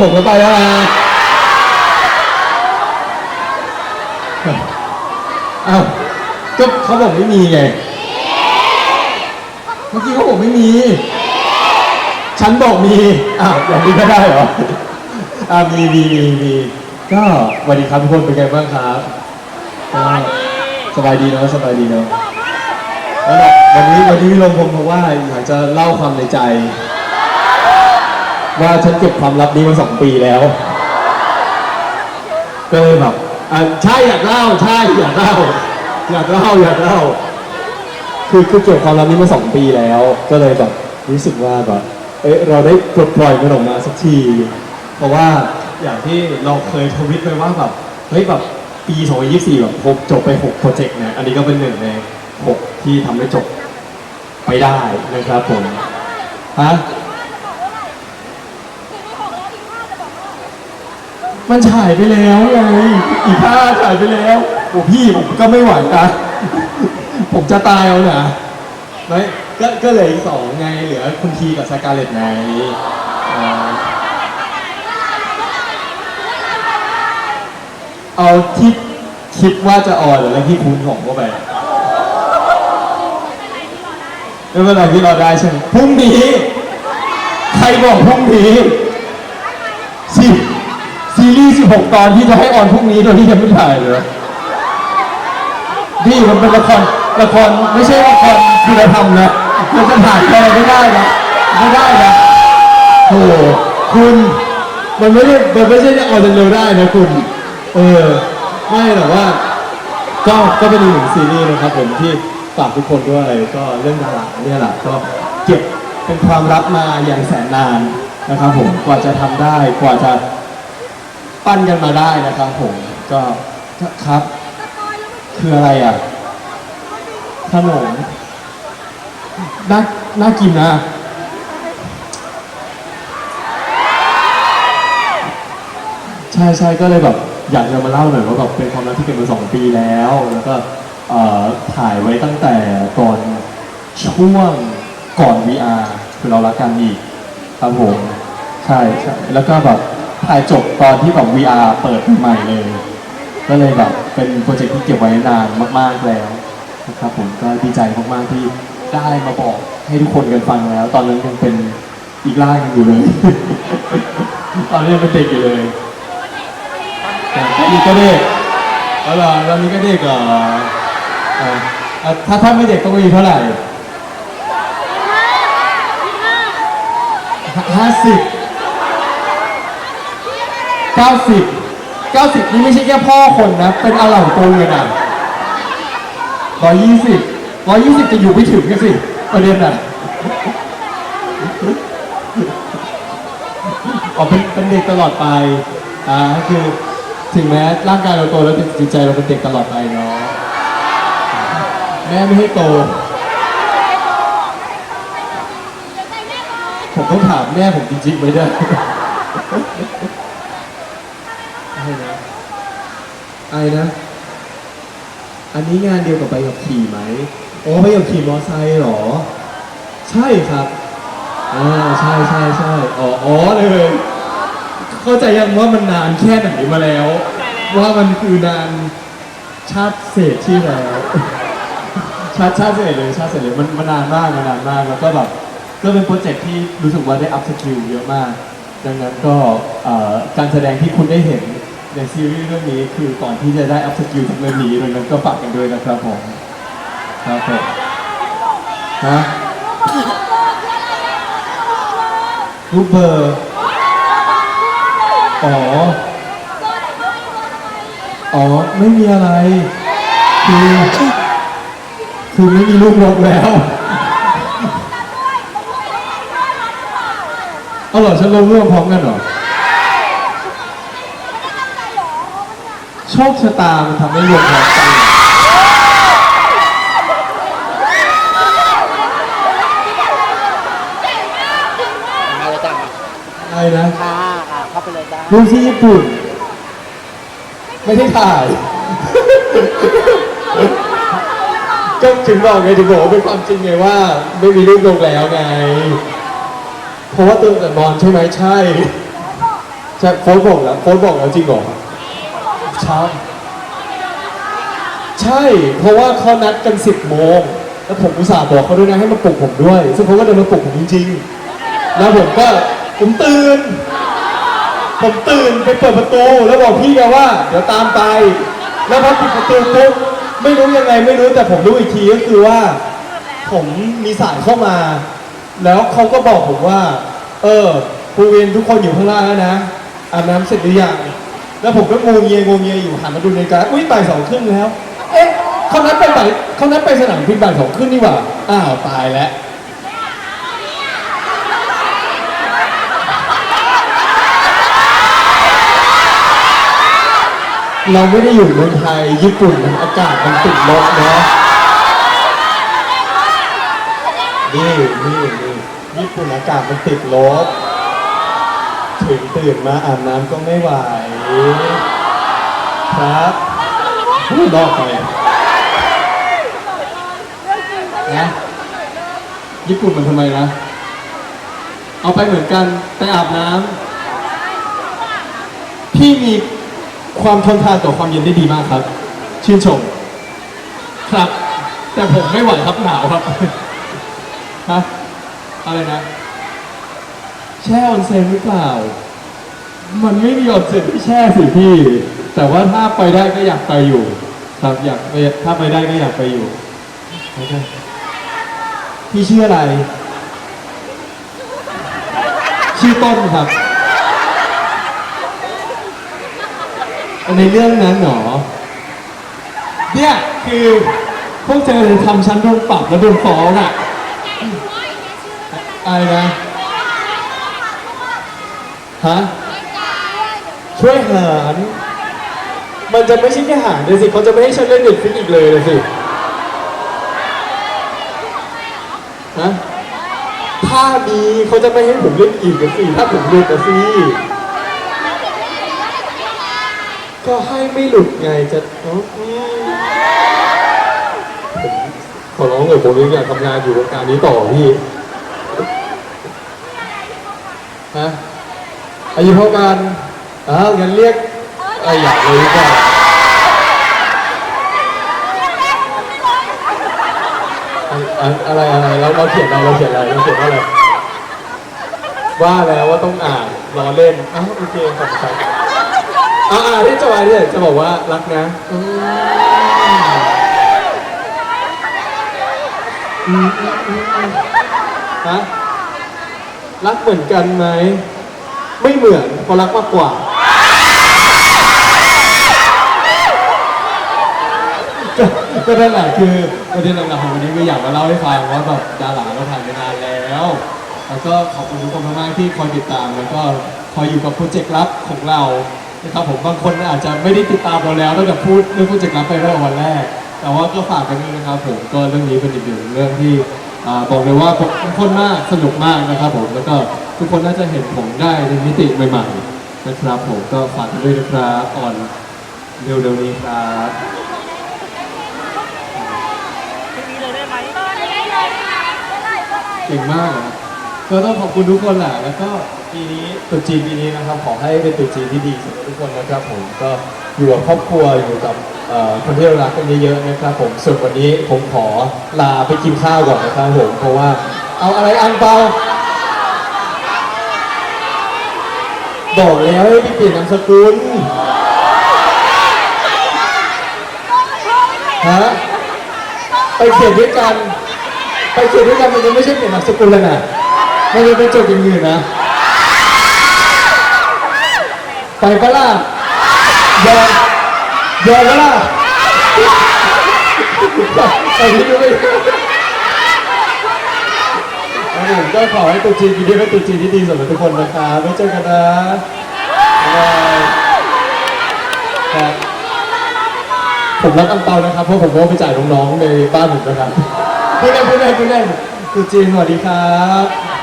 ผมก็ไปแล้วนะเอ้าก็เขาบอกไม่มีไง เมื่อกี้เขาบอกไม่มี ฉันบอกมี อ้าวอย่างนี้ก็ได้เหรอ อ่ามีมีมีมีก็สวัสดีครับทุกคนเป็นไงบ้างครับสบายดีเนาะสบายดีเนาะวันนี้วันนี้ลงผมเพราะว่าอยากจะเล่าความในใจ ว่าฉันเก็บความลับนี้มาสองปีแล้ว ก็เลยแบบอะใช่อยากเล่าใช่อยากเล่าอยากเล่าอยากเล่า คือคือเก็บความลับนี้มาสองปีแล้ว ก็เลยแบบรู้สึกว่าแบบเอ้ยเราได้ปลดปล่อยมันออกมาสักที เพราะว่าอย่างที่เราเคยทวิตไปว่าแบบเฮ้ยแบบปี2024แบบผมจบไป6โปรเจกต์นี่ยอันนี้ก็เป็นหนึ่งใน6ที่ทำให้จบไปได้นะครับผมฮะ มันฉายไปแล้วไงอีกห้าฉายไปแล้วโอ้พี่ผมก็ไม่ไหวนะผมจะตายเอาเนี่ยไม่ก็ก็เหลืออีกสองไงเหลือคุณทีกับสกาเลตไงอ่าเอาที่คิดว่าจะออนหรือแล้วที่คุณของเข้าไปไม่เป็นไรที่เราได้ใช่ไหมพรุ่งนี้ ใครบอกพรุ่งนี้ซี ซีรีส์16 ตอนที่จะให้ออนพรุ่งนี้โดยที่ยังไม่ถ่ายเลยพี่มันเป็นละครละครไม่ใช่ละครคุณธรรมนะมันจะถ่ายต่อไม่ได้นะไม่ได้นะโอ้โหคุณมันไม่ได้มันไม่ใช่จะออนเร็วๆได้นะคุณ เออไม่แต่ว่าก็ก็เป็นอีกหนึ่งซีรีส์นะครับผมที่ฝากทุกคนด้วยก็เรื่องดาราเนี่ยแหละก็เก็บเป็นความลับมาอย่างแสนนานนะครับผมกว่าจะทำได้กว่าจะ ปั้นกันมาได้นะครับผมก็ครับ คืออะไรอะขนมน่าน่ากินนะใช่ใช่ก็เลยแบบ อยากจะมาเล่าหน่อยว่าแบบเป็นความรักที่เกิดมาสองปีแล้ว แล้วก็เอ่อถ่ายไว้ตั้งแต่ก่อนช่วงก่อน VR คือเรารักกันอีกครับผมใช่ใช่แล้วก็แบบ ถ่ายจบตอนที่แบบ VR เปิดใหม่เลย ก็เลยแบบเป็นโปรเจกต์ที่เก็บไว้นานมากๆแล้วนะครับผมก็ดีใจมากๆที่ได้มาบอกให้ทุกคนกันฟังแล้ว ตอนนั้นยังเป็นอีกร่างกันอยู่เลย ตอนนี้ยังเป็นเด็กอยู่เลยตอนนี้ก็เด็กเอาล่ะตอนนี้ก็เด็กเหรออะถ้าถ้าไม่เด็กต้องอายุเท่าไหร่ห้าสิบ เก้าสิบเก้าสิบนี่ไม่ใช่แค่พ่อคนนะ เป็นอาเหล่าตัวเรือนอะร้อยยี่สิบร้อยยี่สิบจะอยู่ไม่ถึงกันสิ ประเด็นอะอ๋อเป็นเป็นเด็กตลอดไป อ่าคือถึงแม้ร่างกายเราโตแล้วแต่จิตใจเราเป็นเด็กตลอดไปเนาะแม่ไม่ให้โต ผมต้องถามแม่ผมจริงๆไม่ได้ อะไรนะอะไรนะ อันนี้งานเดียวกับใบขับขี่ไหมอ๋อใบขับขี่มอไซค์เหรอ ใช่ครับอ่าใช่ใช่ใช่อ๋ออ๋อเลย เข้าใจยังว่ามันนานแค่ไหนมาแล้ว ว่ามันคือนานชาติเศษที่แล้ว ชาติชาติเศษเลยชาติเศษเลยมันมันนานมากมันนานมากแล้วก็แบบก็เป็นโปรเจกต์ที่รู้สึกว่าได้อัพสกิลเยอะมาก ดังนั้นก็การแสดงที่คุณได้เห็น ในซีรีส์เรื่องนี้คือก่อนที่จะได้อัพสกิลทุกเรื่องนี้ดังนั้นก็ฝากกันด้วยนะครับผมครับผมฮะรูปเบอร์อ๋ออ๋อไม่มีอะไร คือคือไม่มีลูกนกแล้วเอาเหรอฉันลงเรื่องพร้อมกันเหรอ โชคชะตามันทำให้รวมพร้อมกันมาเลยจ้าอะไรนะค่ะอะเข้าไปเลยจ้ารูปที่ญี่ปุ่น ไม่ได้ถ่าย ก็ถึงบอกไงถึงบอกว่าเป็นความจริงไงว่า ไม่มีรูปลงแล้วไง เพราะว่าตื่นแต่นอนใช่ไหมใช่ใช่โค้ดบอกแล้วโค้ดบอกแล้วจริงเหรอ เช้า ใช่ เพราะว่าเขานัดกัน10โมง แล้วผมอุตส่าห์บอกเขาด้วยนะให้มาปลุกผมด้วย ซึ่งเขาก็เดินมาปลุกผมจริงๆ แล้วผมก็ผมตื่น ผมตื่นไปเปิดประตู แล้วบอกพี่แกว่าเดี๋ยวตามไป แล้วพอปิดประตูปุ๊บไม่รู้ยังไงไม่รู้แต่ผมรู้อีกทีก็คือว่า ผมมีสายเข้ามา แล้วเขาก็บอกผมว่า เออภูเวนทุกคนอยู่ข้างล่างแล้วนะอาบน้ำเสร็จหรือยัง แล้วผมก็งงเงียงงเงียอยู่หันมาดูนาฬิกาอุ้ยบ่ายสองครึ่งแล้ว เอ๊ะเขานัดไปบ่ายเขานัดไปสนามบินบ่ายสองครึ่งนี่หว่าอ้าวตายแล้วเราไม่ได้อยู่เมืองไทยญี่ปุ่นมันอากาศมันติดลบเนาะนี่นี่นี่ญี่ปุ่นอากาศมันติดลบ ถึงตื่นมาอาบน้ำก็ไม่ไหว ครับพูดนอกไปนะญี่ปุ่นมันทำไมนะ เอาไปเหมือนกันไปอาบน้ำพี่มีความทนทานต่อความเย็นได้ดีมากครับ ชื่นชม ครับ แต่ผมไม่ไหวครับหนาวครับฮะอะไรนะ แช่ออนเซนหรือเปล่า มันไม่มีออนเซ็นที่แช่สิพี่ แต่ว่าถ้าไปได้ก็อยากไปอยู่ครับอยากไปถ้าไปได้ก็อยากไปอยู่โอเคพี่ชื่ออะไร ชื่อต้นครับในเรื่องนั้นเหรอเนี่ยคือพวกเธอทำฉันโดนปรับแล้วโดนฟ้องอะอะไรนะฮะ ช่วยหาร มันจะไม่ใช่แค่หารเลยสิเขาจะไม่ให้ฉันเล่นเน็ตฟิกอีกเลยเลยสิฮะถ้ามีเขาจะไม่ให้ผมเล่นอีกนะสิถ้าผมหลุดนะสิก็ให้ไม่หลุดไงจะอืมขอร้องเลยผมยังอยากทำงานอยู่วงการนี้ต่อพี่ฮะอายุเท่ากัน อ้าวงั้นเรียกอะไรอยากเลยดีกว่าอะอะไรอะไรเราเราเขียนอะไรเราเขียนอะไรเราเขียนว่าอะไรว่าแล้วว่าต้องอ่านรอเล่นอ้าวโอเคขอบคุณครับอ่าอ่าที่จะวายเนี่ยจะบอกว่ารักนะอืมอืมอืมอืมอืมฮะรักเหมือนกันไหมไม่เหมือนเพราะรักมากกว่า ก็นั่นแหละคือประเด็นหลักๆของวันนี้ก็อยากมาเล่าให้ฟังว่าแบบดาราเราผ่านไปนานแล้ว แล้วก็ขอบคุณทุกคนมากๆที่คอยติดตามแล้วก็คอยอยู่กับโปรเจกต์ลับของเรานะครับผมบางคนอาจจะไม่ได้ติดตามเราแล้วตั้งแต่พูดเรื่องโปรเจกต์ลับไปตั้งแต่วันแรก แต่ว่าก็ฝากกันด้วยนะครับผมก็เรื่องนี้เป็นอีกหนึ่งเรื่องที่อ่าบอกเลยว่าทุกคนมากสนุกมากนะครับผมแล้วก็ทุกคนน่าจะเห็นผมได้ในมิติใหม่ๆนะครับผมก็ฝากกันด้วยนะครับอ่อนเร็วๆนี้ครับ เก่งมากอะก็ต้องขอบคุณทุกคนแหละ แล้วก็ปีนี้ตรุษจีนปีนี้นะครับขอให้เป็นตรุษจีนที่ดีสำหรับทุกคนนะครับผมก็อยู่กับครอบครัวอยู่กับเอ่อคนที่เรารักกันเยอะๆนะครับผมส่วนวันนี้ผมขอลาไปกินข้าวก่อนนะครับผมเพราะว่าเอาอะไรอังเปาบอกแล้วให้ไปเปลี่ยนนามสกุลฮะไปเขียนด้วยกัน ไปเขียนด้วยกันมันยังไม่ใช่เปลี่ยนนามสกุลเลยนะมันยังเป็นโจทย์อย่างอื่นนะ ไปปะล่ะยอมยอมปะล่ะไปที่ดูไม่ได้ครับผมก็ขอให้ตัวจีนปีนี้เป็นตัวจีนที่ดีสำหรับทุกคนนะครับไว้เจอกันนะบ๊ายบายครับผมรักอังเปานะครับเพราะผมก็ไปจ่ายน้องๆในบ้านผมนะครับ พูดเล่นพูดเล่นพูดเล่นคือจีนสวัสดีครับ